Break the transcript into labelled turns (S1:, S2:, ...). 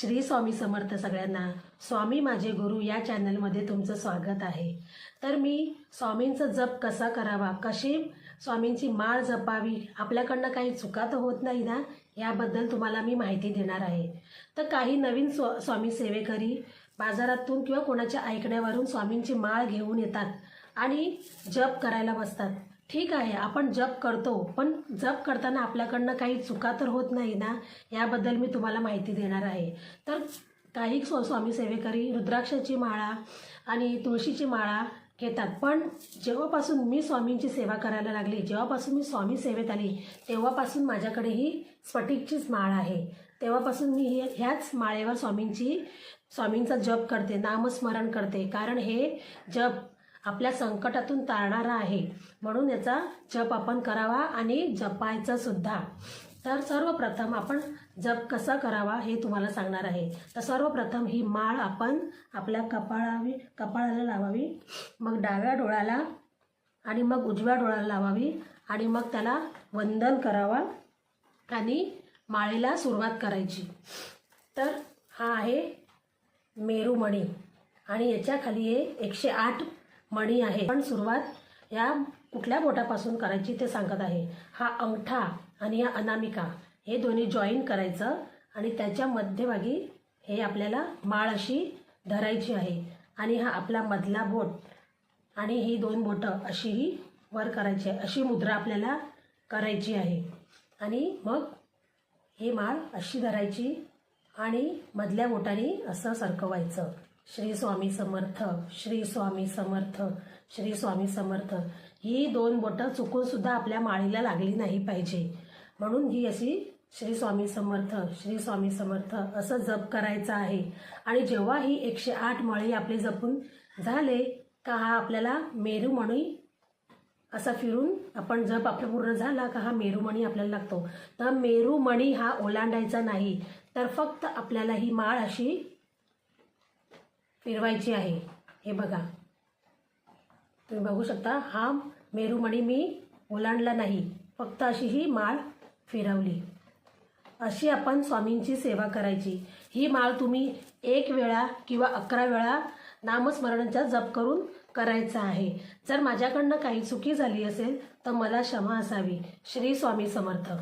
S1: श्री स्वामी समर्थ सगळ्यांना. स्वामी माझे गुरु या चॅनलमध्ये तुमचं स्वागत आहे. तर मी स्वामींचा जप कसा करावा कशी स्वामींची माळ जपावी आपल्याकडनं काही चुका तर होत नाही ना याबद्दल तुम्हाला मी माहिती देणार आहे. तर काही नवीन स्व स्वामी सेवेकरी बाजारातून किंवा कोणाच्या ऐकण्यावरून स्वामींची माळ घेऊन येतात आणि जप करायला बसतात. ठीक आहे आपण जप करतो पण जप करताना आपल्याकडनं काही चुका तर होत नाही ना याबद्दल मी तुम्हाला माहिती देणार आहे. तर काही स्व स्वामी सेवेकरी रुद्राक्षाची माळा आणि तुळशीची माळा घेतात. पण जेव्हापासून मी स्वामींची सेवा करायला लागली जेव्हापासून मी स्वामी सेवेत आली तेव्हापासून माझ्याकडे ही स्फटिकचीच माळ आहे. तेव्हापासून मी ह्याच माळेवर स्वामींची स्वामींचा जप करते नामस्मरण करते. कारण हे जप आपल्या संकटातून तारणारा आहे. म्हणून याचा जप आपण करावा आणि जपायचा सुद्धा. तर सर्वप्रथम आपण जप कसा करावा हे तुम्हाला सांगणार आहे. तर सर्वप्रथम ही माळ आपण आपल्या कपाळावी कपाळाला लावावी. मग डाव्या डोळ्याला आणि मग उजव्या डोळ्याला लावावी आणि मग त्याला वंदन करावा आणि माळेला सुरुवात करायची. तर हा आहे मेरुमणी आणि याच्याखाली हे एकशे आठ मणी आहे. पण सुरुवात या कुठल्या बोटापासून करायची ते सांगत आहे. हा अंगठा आणि या अनामिका हे दोन्ही जॉईन करायचं आणि त्याच्या मध्यभागी हे आपल्याला माळ अशी धरायची आहे. आणि हा आपला मधला बोट आणि ही दोन बोटं अशीही वर करायची आहे. अशी मुद्रा आपल्याला करायची आहे. आणि मग ही माळ अशी धरायची आणि मधल्या बोटाने असं सरकवायचं. श्री स्वामी समर्थ श्री स्वामी समर्थ श्री स्वामी समर्थ. ही दोन बोटं चुकून सुद्धा आपल्या माळीला लागली नाही पाहिजे. म्हणून ही अशी श्री स्वामी समर्थ श्री स्वामी समर्थ असं जप करायचं आहे. आणि जेव्हा ही एकशे आठ मळी आपले जपून झाले का हा आपल्याला मेरूमणी असा फिरून आपण जप आपला पूर्ण झाला का हा मेरूमणी आपल्याला लागतो? तर मेरूमणी हा ओलांडायचा नाही. तर फक्त आपल्याला ही माळ अशी फिरवायची आहे. हे बघा. तुम्ही बघू शकता हा मेरूमणी मी ओलांडला नाही. फक्त अशी ही माळ फिरवली. अशी आपण स्वामींची सेवा करायची. ही माळ तुम्ही एक वेळा किंवा अकरा वेळा नामस्मरणाचा जप करून करायचा आहे. जर माझ्याकडनं काही चुकी झाली असेल तर मला क्षमा असावी. श्री स्वामी समर्थ.